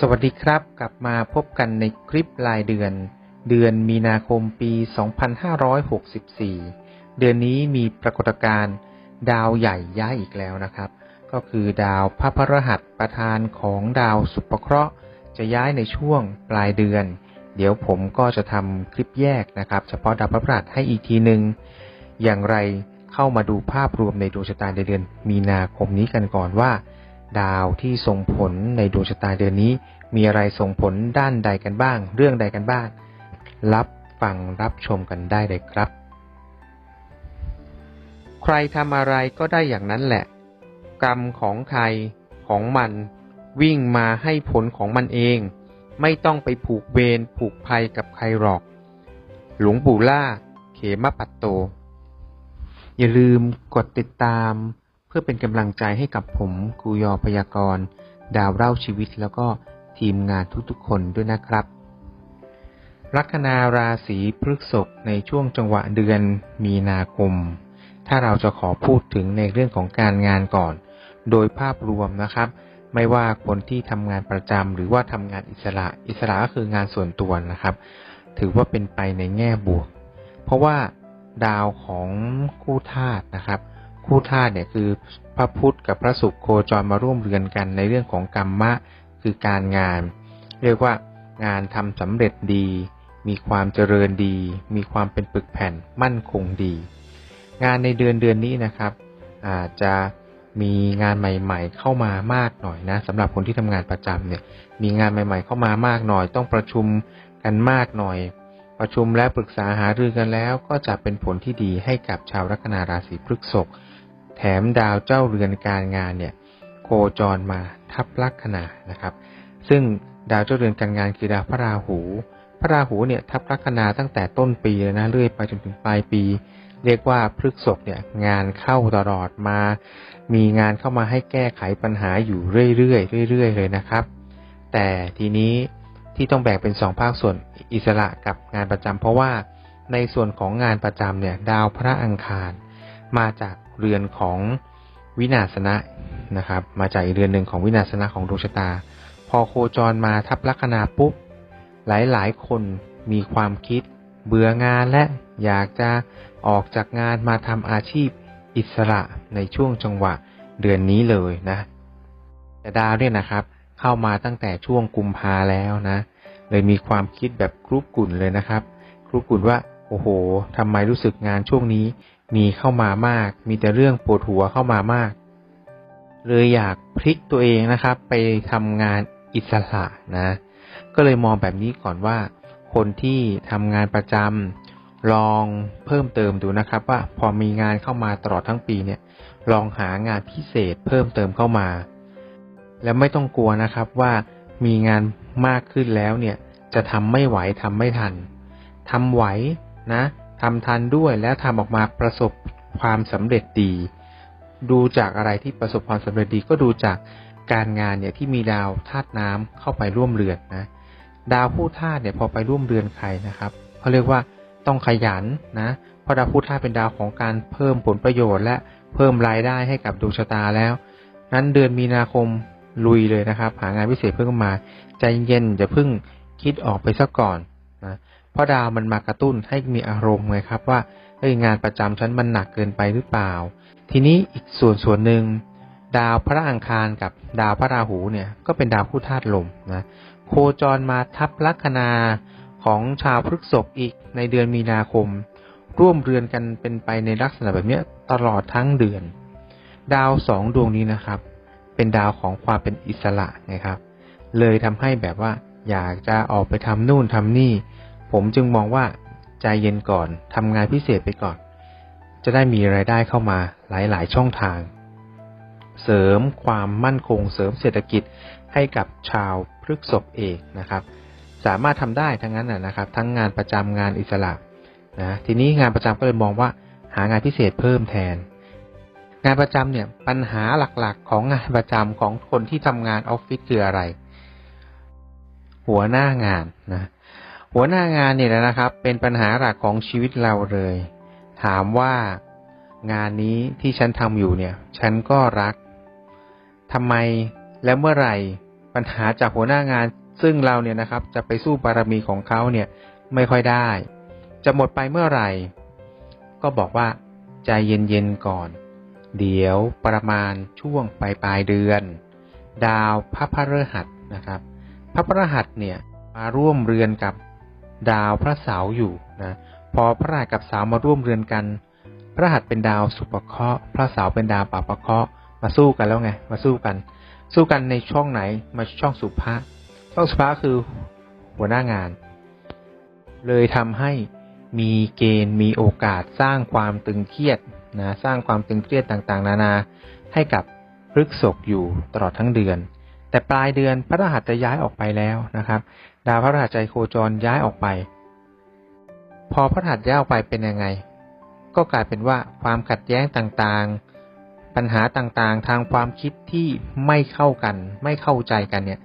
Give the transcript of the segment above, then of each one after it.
สวัสดีครับ กลับมาพบกันในคลิปรายเดือน เดือนมีนาคมปี 2564 เดือนนี้มีปรากฏการณ์ดาวใหญ่ย้ายอีกแล้วนะครับ ก็คือดาวพระพรหัสประธานของดาวสุภเคราะห์จะย้ายในช่วงปลายเดือน เดี๋ยวผมก็จะทำคลิปแยกนะครับ เฉพาะดาวพระพรหัสให้อีกทีหนึ่งอย่างไรเข้ามาดูภาพรวมในดวงชะตาในเดือนมีนาคมนี้กันก่อนว่า ดาวที่ส่งผลในดวงชะตาเดือนนี้ มีอะไรส่งผลด้านใดกันบ้าง เรื่องใดกันบ้าง รับฟังรับชมกันได้เลยครับ ใครทำอะไรก็ได้อย่างนั้นแหละ กรรมของใครของมัน วิ่งมาให้ผลของมันเอง ไม่ต้องไปผูกเวรผูกภัยกับใครหรอก หลวงปู่ล่า เขมปัตโต อย่าลืมกดติดตาม พื่อเป็นกำลังใจให้กับผมครูยอพยากรณ์ ดาวเล่าชีวิตแล้วก็ทีมงานทุกๆคนด้วยนะครับ ลัคนาราศีพฤษภในช่วงจังหวะเดือนมีนาคม ถ้าเราจะขอพูดถึงในเรื่องของการงานก่อน โดยภาพรวมนะครับ ไม่ว่าคนที่ทำงานประจำหรือว่าทำงานอิสระ อิสระก็คืองานส่วนตัวนะครับ ถือว่าเป็นไปในแง่บวก เพราะว่าดาวของคู่ธาตุนะครับ คู่ธาตุเนี่ยคือพระพุธกับพระศุกร์โคจรมาร่วมเรือนกันในเรื่องของกรรมะคือการงาน เรียกว่างานทำสำเร็จดี มีความเจริญดี มีความเป็นปึกแผ่นมั่นคงดี งานในเดือนเดือนนี้นะครับอาจจะมีงานใหม่ ๆ เข้ามามากหน่อยนะสำหรับคนที่ทำงานประจำเนี่ยมีงานใหม่ ๆ เข้ามามากหน่อย ต้องประชุมกันมากหน่อย ประชุมและปรึกษาหารือกันแล้ว ก็จะเป็นผลที่ดีให้กับชาวลัคนาราศีพฤษภ แถมดาวเจ้าเรือนการงานเนี่ยโคจรมาทับลัคนานะครับ ซึ่งดาวเจ้าเรือนการงานคือดาวพระราหู พระราหูเนี่ยทับลัคนาตั้งแต่ต้นปีเลยนะเรื่อยไปจนถึงปลายปี เรียกว่าพฤกษภเนี่ยงานเข้าตลอดมา มีงานเข้ามาให้แก้ไขปัญหาอยู่เรื่อยๆเรื่อยๆเลยนะครับ แต่ทีนี้ที่ต้องแบ่งเป็นสองภาคส่วนอิสระกับงานประจำเพราะว่าในส่วนของงานประจำเนี่ยดาวพระอังคาร มาจาก เรือนของวินาศนะนะครับ มาจากอีกเรือนหนึ่งของวินาศนะของดวงชะตา พอโคจรมาทับลัคนาปุ๊บ หลายๆ คนมีความคิด เบื่องานและอยากจะออกจากงานมาทำอาชีพอิสระในช่วงจังหวะเดือนนี้เลยนะ แต่ดาวเนี่ยนะครับ เข้ามาตั้งแต่ช่วงกุมภาแล้วนะ เลยมีความคิดแบบครุกุ่นเลยนะครับครุกุ่นว่าโอ้โหทำไมรู้สึกงานช่วงนี้ มีเข้ามามาก มีแต่เรื่องปวดหัวเข้ามามาก เลยอยากพลิกตัวเองนะครับ ไปทำงานอิสระนะ ก็เลยมองแบบนี้ก่อนว่า คนที่ทำงานประจำลองเพิ่มเติมดูนะครับ ว่าพอมีงานเข้ามาตลอดทั้งปีเนี่ย ลองหางานพิเศษเพิ่มเติมเข้ามา แล้วไม่ต้องกลัวนะครับว่ามีงานมากขึ้นแล้วเนี่ย จะทำไม่ไหวทำไม่ทันทำไหวนะ ทำทันด้วยแล้วทำออกมาประสบความสำเร็จดี ดูจากอะไรที่ประสบความสำเร็จดีก็ดูจากการงานเนี่ยที่มีดาวธาตุน้ำเข้าไปร่วมเรือนนะดาวผู้ธาตุเนี่ยพอไปร่วมเรือนใครนะครับเขาเรียกว่าต้องขยันนะเพราะดาวผู้ธาตุเป็นดาวของการเพิ่มผลประโยชน์และเพิ่มรายได้ให้กับดวงชะตาแล้ว นั้นเดือนมีนาคมลุยเลยนะครับ หางานพิเศษเพิ่มมา ใจเย็นอย่าเพิ่งคิดออกไปซะก่อนนะ เพราะดาวมันมากระตุ้นให้มีอารมณ์ไงครับว่าเฮ้ยงานประจำฉันมันหนักเกินไปหรือเปล่า ทีนี้อีกส่วนส่วนหนึ่งดาวพระอังคารกับดาวพระราหูเนี่ยก็เป็นดาวคู่ธาตุลมนะโคจรมาทับลัคนาของชาวพฤกษภอีกในเดือนมีนาคม ร่วมเรือนกันเป็นไปในลักษณะแบบนี้ตลอดทั้งเดือน ดาวสองดวงนี้นะครับ เป็นดาวของความเป็นอิสระนะครับ เลยทำให้แบบว่าอยากจะออกไปทำนู่นทำนี่ ผมจึงมองว่าใจเย็นก่อนทำงานพิเศษไปก่อน จะได้มีรายได้เข้ามาหลายๆ ช่องทาง เสริมความมั่นคงเสริมเศรษฐกิจให้กับชาวพฤกษภเอกนะครับ สามารถทำได้ทั้งนั้นนะครับ ทั้งงานประจำงานอิสระนะทีนี้งานประจำก็เลยมองว่าหางานพิเศษเพิ่มแทน งานประจำเนี่ยปัญหาหลักๆ ของงานประจำของคนที่ทำงานออฟฟิศคืออะไร หัวหน้างานนะ หัวหน้างานเนี่ยนะครับ เป็นปัญหาหลักของชีวิตเราเลย ถามว่างานนี้ที่ฉันทำอยู่เนี่ย ฉันก็รักทำไมและเมื่อไหร่ปัญหาจากหัวหน้างาน ซึ่งเราเนี่ยนะครับ จะไปสู้บารมีของเขาเนี่ย ไม่ค่อยได้ จะหมดไปเมื่อไหร่ ก็บอกว่าใจเย็นๆก่อน เดี๋ยวประมาณช่วงปลายปลายเดือน ดาวพระพฤหัสนะครับ พระพฤหัสเนี่ยมาร่วมเรือนกับ ดาวพระเสาร์อยู่นะพอพระหัสกับเสาร์มาร่วมเรือนกัน พระหัสเป็นดาวสุปเคราะห์พระเสาร์เป็นดาวปรับเคราะห์มาสู้กันแล้วไง มาสู้กัน สู้กันในช่องไหนมาช่องสุภะช่องสุภะคือหัวหน้างาน เลยทำให้มีเกณฑ์มีโอกาสสร้างความตึงเครียดนะสร้างความตึงเครียดต่างๆ นานาให้กับพฤกษกอยู่ตลอดทั้งเดือน แต่ปลายเดือนพระรหัสจะย้ายออกไปแล้วนะครับ ดาวพระรหัสใจโคจรย้ายออกไป พอพระรหัสย้ายออกไปเป็นยังไง ก็กลายเป็นว่าความขัดแย้งต่างๆ ปัญหาต่างๆ ทางความคิดที่ไม่เข้ากัน ไม่เข้าใจกันเนี่ย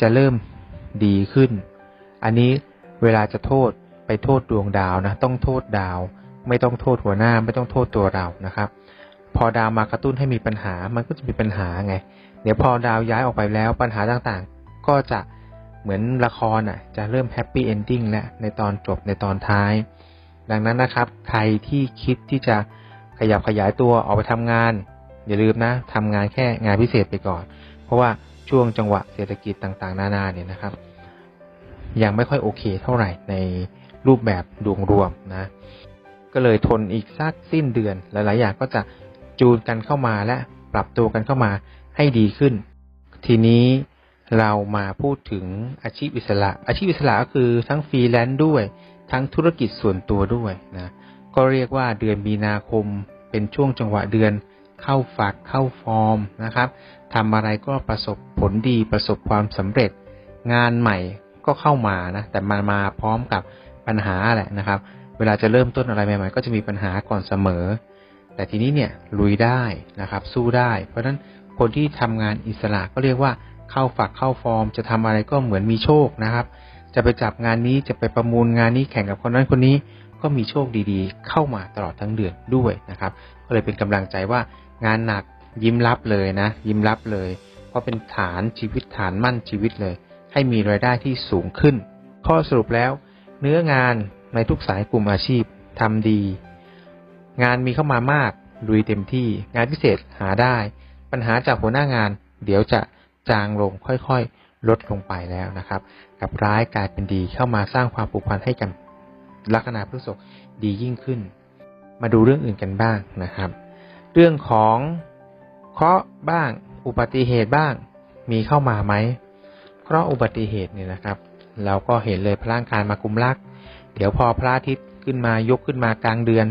จะเริ่มดีขึ้น อันนี้เวลาจะโทษไปโทษดวงดาวนะ ต้องโทษดาว ไม่ต้องโทษหัวหน้า ไม่ต้องโทษตัวเรานะครับ พอดาวมากระตุ้นให้มีปัญหา มันก็จะมีปัญหาไง ดี๋ยวพอดาวย้ายออกไปแล้วปัญหาต่างๆ ก็จะเหมือนละครอะ จะเริ่มแฮปปี้เอนดิ้งแล้วในตอนจบในตอนท้าย ดังนั้นนะครับ ใครที่คิดที่จะขยับขยายตัวออกไปทำงาน อย่าลืมนะทำงานแค่งานพิเศษไปก่อน เพราะว่าช่วงจังหวะเศรษฐกิจต่างๆ นานาเนี่ยนะครับ ยังไม่ค่อยโอเคเท่าไหร่ในรูปแบบดวงรวมนะ ก็เลยทนอีกสักสิ้นเดือน หลายๆอย่างก็จะจูนกันเข้ามาและปรับตัวกันเข้ามา ให้ดีขึ้น ทีนี้เรามาพูดถึงอาชีพอิสระ อาชีพอิสระก็คือทั้งฟรีแลนซ์ด้วย ทั้งธุรกิจส่วนตัวด้วยนะก็เรียกว่าเดือนมีนาคมเป็นช่วงจังหวะเดือนเข้าฝากเข้าฟอร์มนะครับทำอะไรก็ประสบผลดีประสบความสำเร็จ งานใหม่ก็เข้ามานะแต่มามาพร้อมกับปัญหาแหละนะครับ เวลาจะเริ่มต้นอะไรใหม่ๆ ก็จะมีปัญหาก่อนเสมอ แต่ทีนี้เนี่ยลุยได้นะครับ สู้ได้ เพราะฉะนั้น คนที่ทำงานอิสระก็เรียกว่าเข้าฝักเข้าฟอร์ม จะทำอะไรก็เหมือนมีโชคนะครับ จะไปจับงานนี้จะไปประมูลงานนี้แข่งกับคนนั้นคนนี้ ก็มีโชคดีๆ เข้ามาตลอดทั้งเดือนด้วยนะครับ ก็เลยเป็นกำลังใจว่างานหนักยิ้มรับเลยนะ ยิ้มรับเลย เพราะเป็นฐานชีวิตฐานมั่นชีวิตเลย ให้มีรายได้ที่สูงขึ้น ข้อสรุปแล้ว เนื้องานในทุกสายกลุ่มอาชีพทำดี งานมีเข้ามามากลุยเต็มที่ งานพิเศษหาได้ ปัญหาจากหัวหน้างาน เดี๋ยวจะจางลงค่อยๆ ลดลงไปแล้วนะครับ กับร้ายกลายเป็นดีเข้ามาสร้างความผูกพันให้กันลัคนาพฤษภดียิ่งขึ้น มาดูเรื่องอื่นกันบ้างนะครับ เรื่องของเคราะห์บ้าง อุบัติเหตุบ้าง มีเข้ามาไหมเคราะห์อุบัติเหตุเนี่ยนะครับ เราก็เห็นเลยพระร่างกายมากุมลัก เดี๋ยวพอพระอาทิตย์ขึ้นมายกขึ้นมากลางเดือน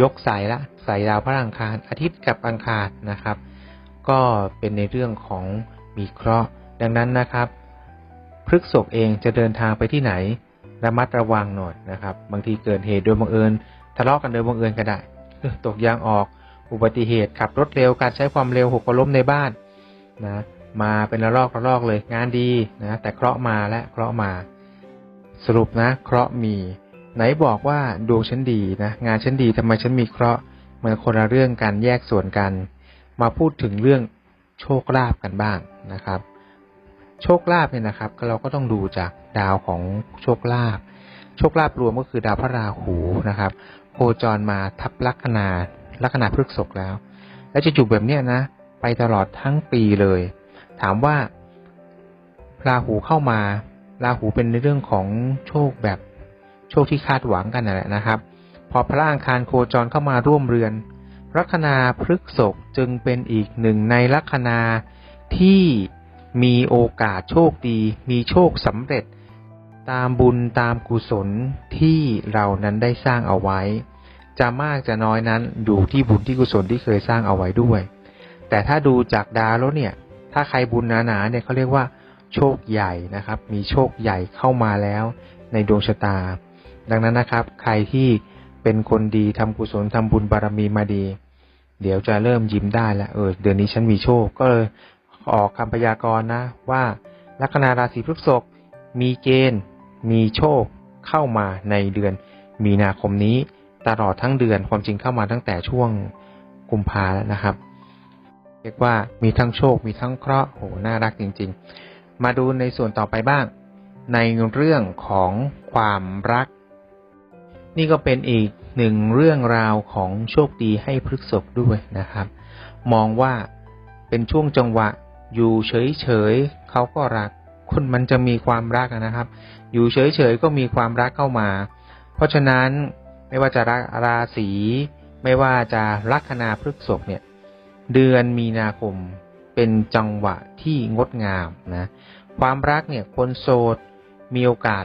ยกใส่ละใส่ดาวพระอังคารอาทิตย์กับอังคารนะครับ ก็เป็นในเรื่องของมีเคราะห์ ดังนั้นนะครับพฤกษกเองจะเดินทางไปที่ไหน ระมัดระวังหน่อยนะครับ บางทีเกิดเหตุโดยบังเอิญทะเลาะกันโดยบังเอิญก็ได้ตกยางออกอุบัติเหตุขับรถเร็วการใช้ความเร็วหกล้มในบ้านนะมาเป็นระลอกระลอกเลยงานดีนะแต่เคราะห์มาและเคราะห์มา สรุปนะ เคราะห์มี ไหนบอกว่าดวงฉันดีนะงานฉันดีทำไมฉันมีเคราะห์เหมือนคนละเรื่องกันแยกส่วนกัน มาพูดถึงเรื่องโชคลาภกันบ้างนะครับ โชคลาภเนี่ยนะครับเราก็ต้องดูจากดาวของโชคลาภโชคลาภรวมก็คือดาวพระราหูนะครับโคจรมาทับลัคนาลัคนาพฤกษกแล้ว และจะอยู่แบบเนี้ยนะ ไปตลอดทั้งปีเลย ถามว่าราหูเข้ามาราหูเป็นในเรื่องของโชคแบบโชคที่คาดหวังกันนั่นแหละนะครับ พอพระอังคารโคจรเข้ามาร่วมเรือน ลัคนาพฤกษกจึงเป็นอีกหนึ่งในลัคนาที่มีโอกาสโชคดี มีโชคสำเร็จ ตามบุญตามกุศลที่เรานั้นได้สร้างเอาไว้ จะมากจะน้อยนั้นอยู่ที่บุญที่กุศลที่เคยสร้างเอาไว้ด้วย แต่ถ้าดูจากดาวแล้วเนี่ย ถ้าใครบุญหนาๆเนี่ยเขาเรียกว่า โชคใหญ่นะครับ มีโชคใหญ่เข้ามาแล้วในดวงชะตา ดังนั้นนะครับ ใครที่ เป็นคนดีทำกุศลทำบุญบารมีมาดี เดี๋ยวจะเริ่มยิ้มได้แล้วเออเดือนนี้ฉันมีโชคก็เลยออกคำพยากรณ์นะว่าลัคนาราศีพฤษภมีเกณฑ์มีโชคเข้ามาในเดือนมีนาคมนี้ตลอดทั้งเดือนความจริงเข้ามาตั้งแต่ช่วงกุมภาแล้วนะครับ เรียกว่ามีทั้งโชคมีทั้งเคราะห์โหน่ารักจริง ๆ มาดูในส่วนต่อไปบ้าง ในเรื่องของความรัก นี่ก็เป็นอีกหนึ่งเรื่องราวของโชคดีให้พฤกษบด้วยนะครับ มองว่าเป็นช่วงจังหวะ อยู่เฉยๆเขาก็รักคนมันจะมีความรักนะครับ อยู่เฉยๆก็มีความรักเข้ามา เพราะฉะนั้นไม่ว่าจะราราศีไม่ว่าจะลัคนาพฤกษบเนี่ย เดือนมีนาคมเป็นจังหวะที่งดงามนะ ความรักเนี่ยคนโสดมีโอกาส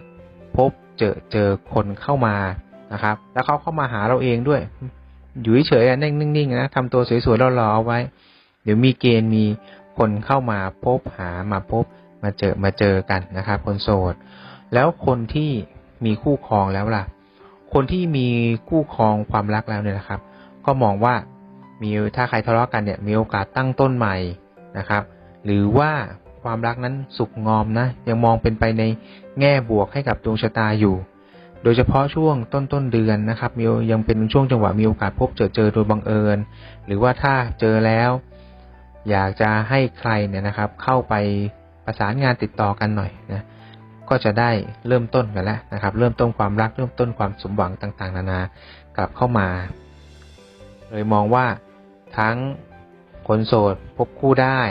พบเจอเจอคนเข้ามา นะครับ แล้วเขาเข้ามาหาเราเองด้วย อยู่เฉยๆอะนิ่งๆนะทำตัวสวยๆหล่อๆเอาไว้ เดี๋ยวมีเกณฑ์มีคนเข้ามาพบหามาพบมาเจอมาเจอกันนะครับ คนโสด แล้วคนที่มีคู่ครองแล้วล่ะ คนที่มีคู่ครองความรักแล้วเนี่ยนะครับ ก็มองว่ามีถ้าใครทะเลาะกันเนี่ย มีโอกาสตั้งต้นใหม่นะครับ หรือว่าความรักนั้นสุกงอมนะ ยังมองเป็นไปในแง่บวกให้กับดวงชะตาอยู่ โดยเฉพาะช่วงต้นต้นเดือนนะครับมียังเป็นช่วงจังหวะมีโอกาสพบเจอเจอโดยบังเอิญ หรือว่าถ้าเจอแล้ว อยากจะให้ใครเนี่ยนะครับ เข้าไปประสานงานติดต่อกันหน่อยนะก็จะได้เริ่มต้นกันแล้วนะครับ เริ่มต้นความรักเริ่มต้นความสมหวังต่างๆ นานากลับเข้ามา เลยมองว่าทั้งคนโสดพบคู่ได้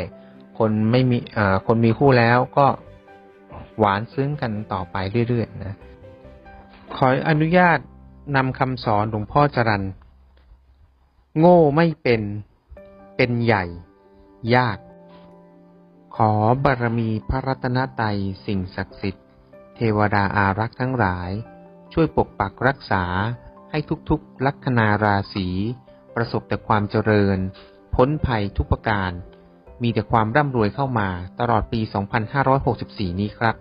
คนไม่มีคนมีคู่แล้วก็หวานซึ้งกันต่อไปเรื่อยๆนะ ขออนุญาตนำคำสอนหลวงพ่อจรันโง่ไม่เป็น เป็นใหญ่ ยาก ขอบารมีพระรัตนตรัยสิ่งศักดิ์สิทธิ์ เทวดาอารักษ์ทั้งหลาย ช่วยปกปักรักษาให้ทุกๆ ลัคนาราศีประสบแต่ความเจริญ พ้นภัยทุกประการ มีแต่ความร่ำรวยเข้ามาตลอดปี 2564 นี้ครับ